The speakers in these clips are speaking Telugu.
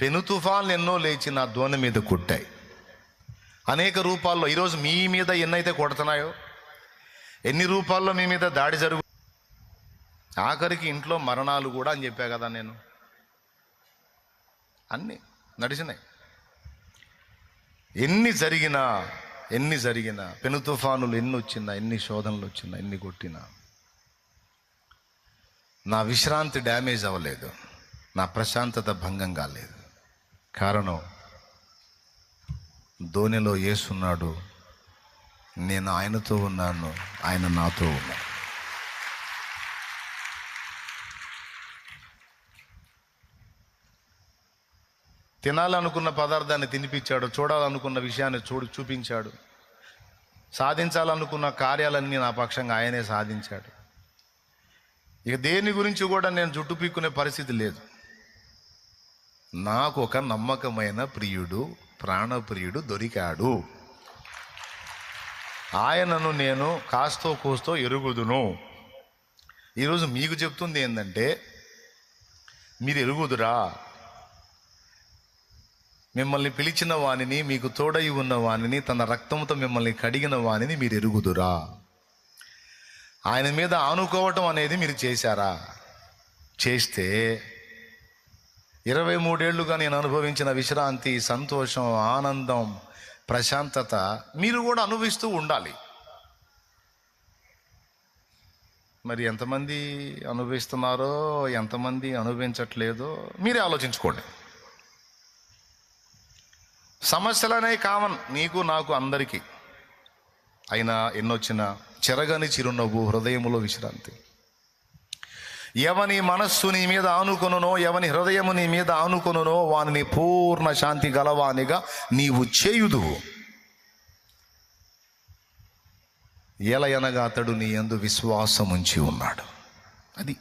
పెను తుఫాన్లు ఎన్నో లేచి నా దోణి మీద కొట్టాయి. అనేక రూపాల్లో ఈరోజు మీ మీద ఎన్నైతే కొడుతున్నాయో ఎన్ని రూపాల్లో మీ మీద దాడి జరుగు ఆఖరికి ఇంట్లో మరణాలు కూడా అని చెప్పా కదా నేను. అన్నీ నడిచినాయి. ఎన్ని జరిగినా ఎన్ని జరిగినా పెను తుఫానులు ఎన్ని వచ్చినా ఎన్ని శోధనలు వచ్చినా ఎన్ని కొట్టినా నా విశ్రాంతి డ్యామేజ్ అవ్వలేదు. నా ప్రశాంతత భంగం కాలేదు. కారణం ధోనిలో ఏసున్నాడు నేను ఆయనతో ఉన్నాను. ఆయన నాతో ఉన్నాను తినాలనుకున్న పదార్థాన్ని తినిపించాడు. చూడాలనుకున్న విషయాన్ని చూడు చూపించాడు. సాధించాలనుకున్న కార్యాలన్నీ నా పక్షంగా ఆయనే సాధించాడు. ఇక దేని గురించి కూడా నేను జుట్టు పీక్కునే పరిస్థితి లేదు. నాకు ఒక నమ్మకమైన ప్రియుడు ప్రాణప్రియుడు దొరికాడు. ఆయనను నేను కాస్తో కూస్తో ఎరుగుదును. ఈరోజు మీకు చెప్తుంది ఏంటంటే మీరు ఎరుగుదురా. మిమ్మల్ని పిలిచిన వానిని మీకు తోడై ఉన్న వాణిని తన రక్తంతో మిమ్మల్ని కడిగిన వానిని మీరు ఎరుగుదురా. ఆయన మీద ఆనుకోవటం అనేది మీరు చేశారా? చేస్తే ఇరవై మూడేళ్ళుగా నేను అనుభవించిన విశ్రాంతి సంతోషం ఆనందం ప్రశాంతత మీరు కూడా అనుభవిస్తూ ఉండాలి. మరి ఎంతమంది అనుభవిస్తున్నారో ఎంతమంది అనుభవించట్లేదో మీరే ఆలోచించుకోండి. సమస్యలనే కామన్ నీకు నాకు అందరికీ. అయినా ఎన్నొచ్చిన చెరగని చిరునవ్వు హృదయములో విశ్రాంతి. ఎవని మనస్సు నీ మీద ఆనుకొనునో ఎవని హృదయము నీ మీద ఆనుకొనునో వానిని పూర్ణ శాంతి గలవానిగా నీవు చేయుదు ఎలయనగా అతడు నీ ఎందు విశ్వాసం ఉంచి ఉన్నాడు. అది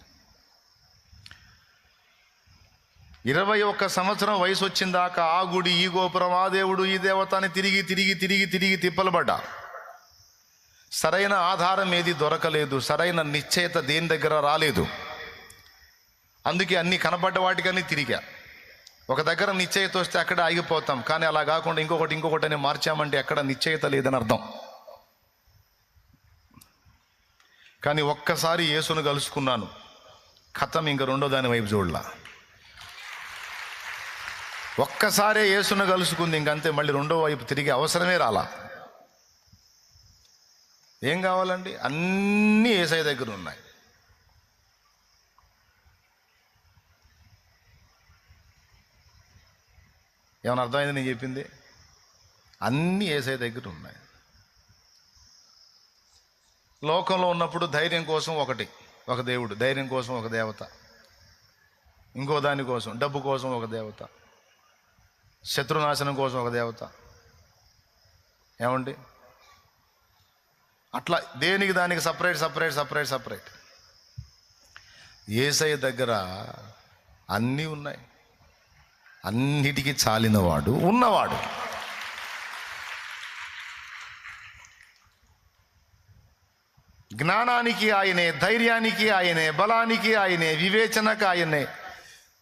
ఇరవై ఒక్క సంవత్సరం వయసు వచ్చిందాకా ఆ గుడి ఈ గోపురం ఆ దేవుడు ఈ దేవతని తిరిగి తిరిగి తిరిగి తిరిగి తిప్పలబడ్డా. సరైన ఆధారం ఏది దొరకలేదు సరైన నిశ్చయత దేని దగ్గర రాలేదు. అందుకే అన్ని కనబడ్డ వాటికన్నీ తిరిగా. ఒక దగ్గర నిశ్చయత వస్తే అక్కడ ఆగిపోతాం. కానీ అలా కాకుండా ఇంకొకటి ఇంకొకటి అని మార్చామంటే ఎక్కడ నిశ్చయత లేదని అర్థం. కానీ ఒక్కసారి యేసును కలుసుకున్నాను. కథం ఇంక రెండో దాని వైపు చూడలా. ఒక్కసారే యేసును కలుసుకుంది ఇంకంతే. మళ్ళీ రెండో వైపు తిరిగి అవసరమే రాలా. ఏం కావాలండి? అన్నీ ఏసఐ దగ్గర ఉన్నాయి. ఏమైనా అర్థమైంది నేను చెప్పింది? అన్నీ ఏసై దగ్గర ఉన్నాయి. లోకంలో ఉన్నప్పుడు ధైర్యం కోసం ఒకటి ఒక దేవుడు. ధైర్యం కోసం ఒక దేవత. ఇంకో దాని కోసం డబ్బు కోసం ఒక దేవత. శత్రునాశనం కోసం ఒక దేవత. ఏమండి? అట్లా దేనికి దానికి సపరేట్ సపరేట్ సపరేట్ సపరేట్? ఏసఐ దగ్గర అన్నీ ఉన్నాయి. అన్నిటికీ చాలినవాడు ఉన్నవాడు. జ్ఞానానికి ఆయనే ధైర్యానికి ఆయనే బలానికి ఆయనే వివేచనకు ఆయనే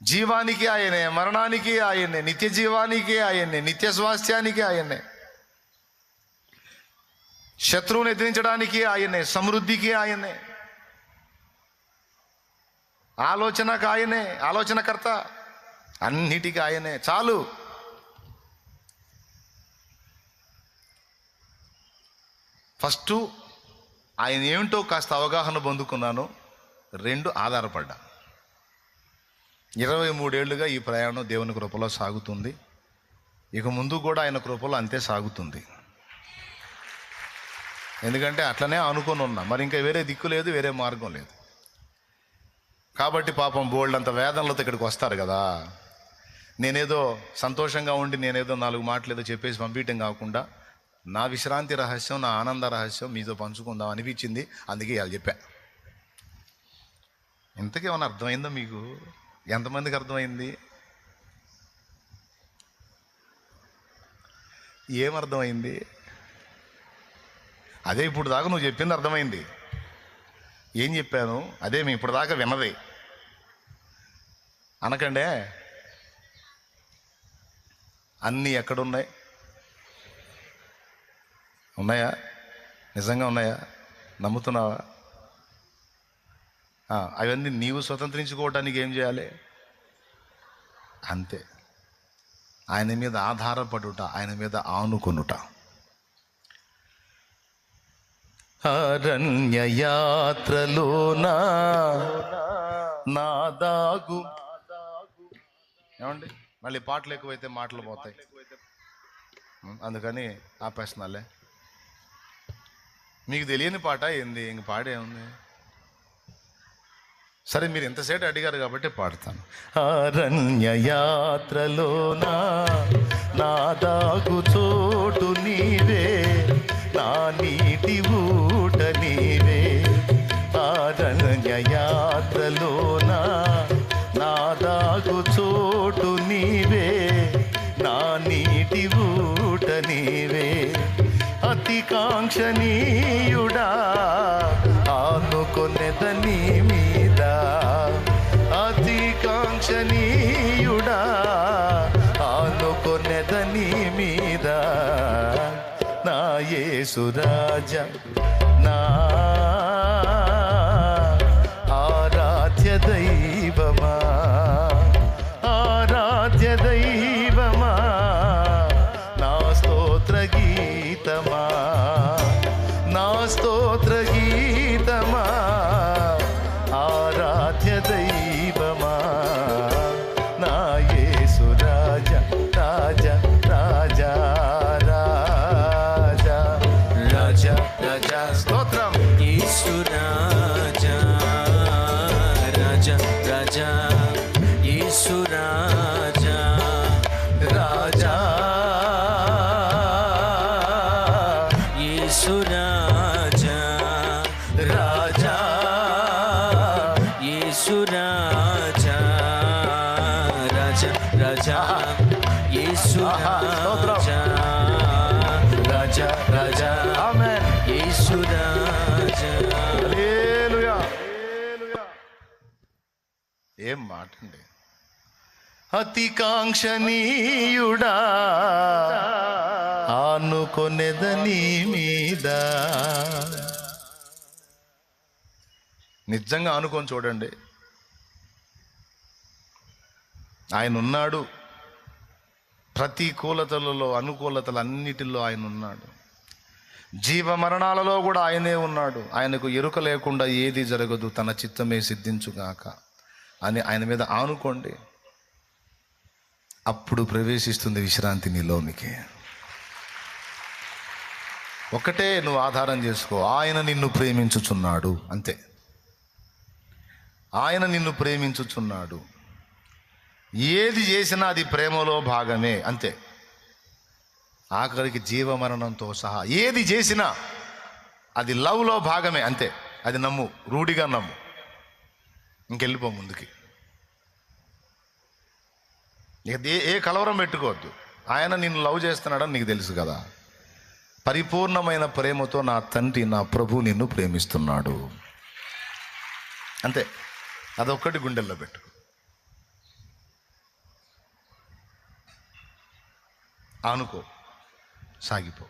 జీవానికి ఆయనే మరణానికి ఆయనే నిత్య జీవానికి ఆయనే నిత్య స్వాస్థ్యానికి ఆయనే శత్రువుని ఎదిరించడానికి ఆయనే సమృద్ధికి ఆయనే ఆలోచనకు ఆయనే ఆలోచనకర్త అన్నిటికీ ఆయనే. చాలు. ఫస్ట్ ఆయన ఏమిటో కాస్త అవగాహన పొందుకున్నాను. రెండు ఆధారపడ్డా. ఇరవై మూడేళ్ళుగా ఈ ప్రయాణం దేవుని కృపలో సాగుతుంది. ఇక ముందు కూడా ఆయన కృపలో అంతే సాగుతుంది. ఎందుకంటే అట్లనే అనుకొని ఉన్నా. మరి ఇంకా వేరే దిక్కు లేదు వేరే మార్గం లేదు. కాబట్టి పాపం బోల్డ్ అంత వేదనలతో ఇక్కడికి వస్తారు కదా. నేనేదో సంతోషంగా ఉండి నేనేదో నాలుగు మాటలు ఏదో చెప్పేసి పంపించడం కాకుండా నా విశ్రాంతి రహస్యం నా ఆనంద రహస్యం మీతో పంచుకుందాం అనిపించింది. అందుకే ఇవాళ చెప్పా. ఇంతకేమైనా అర్థమైందో మీకు? ఎంతమందికి అర్థమైంది? ఏమర్థమైంది అదే ఇప్పుడు దాకా నువ్వు చెప్పింది అర్థమైంది. ఏం చెప్పాను? అదే మేము ఇప్పుడు దాకా విన్నది. అనకండే అన్నీ ఎక్కడున్నాయి? ఉన్నాయా? నిజంగా ఉన్నాయా? నమ్ముతున్నావా? అవన్నీ నీవు స్వతంత్రించుకోవడానికి ఏం చేయాలి? అంతే. ఆయన మీద ఆధారపడుట ఆయన మీద ఆనుకొనుట. అరణ్య యాత్రలోనా నా దాగు ఏమండి? మళ్ళీ పాటలు ఎక్కువైతే మాటలు పోతాయి. అందుకని ఆపేస్తున్నాలే. మీకు తెలియని పాట ఏంది? ఇంక పాడేముంది సరే మీరు ఎంతసేపు అడిగారు కాబట్టి పాడతాను. అరణ్య యాత్రలోనా నా దాగు చోటు నీవే నా నీటి ఊట నీవే. అరణ్య యాత్రలోనా కాంక్షణీయుడా ఆనుకొనెదని మీద. అతి కాంక్షణీయుడా ఆనుకొనెదని మీద. నా యేసురాజ నా ఆరాధ్య దైవమా రాజా ఏం మాట అండి అతి కాంక్షణీయుడా ఆనుకొనెదని మీద. నిజంగా ఆనుకొని చూడండి. ఆయన ఉన్నాడు. ప్రతికూలతలలో అనుకూలతలు అన్నిటిలో ఆయన ఉన్నాడు. జీవ మరణాలలో కూడా ఆయనే ఉన్నాడు. ఆయనకు ఎరుక లేకుండా ఏది జరగదు. తన చిత్తమే సిద్ధించుగాక అని ఆయన మీద ఆనుకోండి. అప్పుడు ప్రవేశిస్తుంది విశ్రాంతి నీలోనికి ఒకటే నువ్వు ఆధారం చేసుకో. ఆయన నిన్ను ప్రేమించుచున్నాడు. అంతే. ఆయన నిన్ను ప్రేమించుచున్నాడు. ఏది చేసినా అది ప్రేమలో భాగమే. అంతే. ఆఖరికి జీవమరణంతో సహా ఏది చేసినా అది లవ్లో భాగమే అంతే. అది నమ్ము రూఢిగా నమ్ము. ఇంకెళ్ళిపో ముందుకి. ఇక ఏ- ఏ కలవరం పెట్టుకోవద్దు. ఆయన నిన్ను లవ్ చేస్తున్నాడని నీకు తెలుసు కదా. పరిపూర్ణమైన ప్రేమతో నా తండ్రి నా ప్రభు నిన్ను ప్రేమిస్తున్నాడు. అంతే. అదొక్కటి గుండెల్లో పెట్టుకో. అనుకో సాగిపో.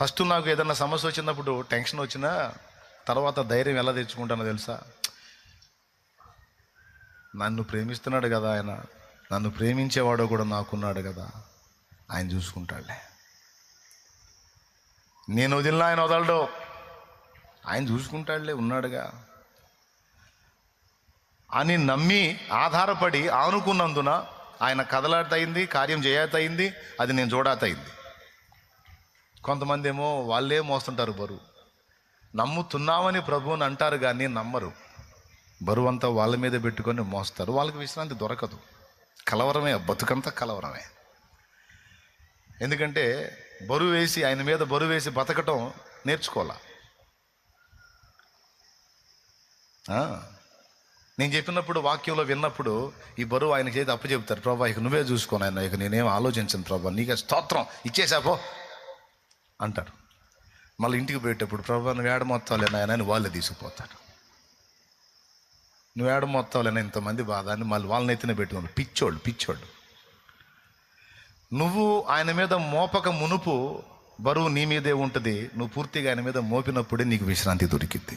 ఫస్ట్ నాకు ఏదన్నా సమస్య వచ్చినప్పుడు టెన్షన్ వచ్చినా తర్వాత ధైర్యం ఎలా తెచ్చుకుంటానో తెలుసా? నన్ను ప్రేమిస్తున్నాడు కదా ఆయన. నన్ను ప్రేమించేవాడు కూడా నాకున్నాడు కదా. ఆయన చూసుకుంటాడులే. నేను వదిలిన ఆయన వదలడు. ఆయన చూసుకుంటాడులే ఉన్నాడుగా. అని నమ్మి ఆధారపడి ఆనుకున్నందున ఆయన కదలాతయింది కార్యం చేయతయింది అది నేను చూడాతయింది కొంతమంది ఏమో వాళ్ళే మోస్తుంటారు బరువు. నమ్ముతున్నామని ప్రభువుని అంటారు కానీ నమ్మరు. బరువు అంతా వాళ్ళ మీద పెట్టుకొని మోస్తారు. వాళ్ళకి విశ్రాంతి దొరకదు. కలవరమే బతుకంతా కలవరమే. ఎందుకంటే బరువు వేసి ఆయన మీద బరువు వేసి బతకటం నేర్చుకోవాలా? నేను చెప్పినప్పుడు వాక్యంలో విన్నప్పుడు ఈ బరువు ఆయన చేతి అప్పు చెప్తారు ప్రభా ఇక నువ్వే చూసుకోను ఆయన ఇక నేనేం ఆలోచించను ప్రభా నీకే స్తోత్రం ఇచ్చేసాపో అంటారు మళ్ళీ ఇంటికి పోయేటప్పుడు ప్రభా నువ్వు ఏడ మొత్తాలే నాయన అని వాళ్ళే తీసుకుపోతారు. నువ్వు ఏడ మొత్తాలే ఇంతమంది బాధ అని మళ్ళీ వాళ్ళని పెట్టుకోండి పెట్టుకుని పిచ్చోళ్ళు పిచ్చోళ్ళు నువ్వు ఆయన మీద మోపక మునుపు బరువు నీ మీదే ఉంటుంది నువ్వు పూర్తిగా ఆయన మీద మోపినప్పుడే నీకు విశ్రాంతి దొరికింది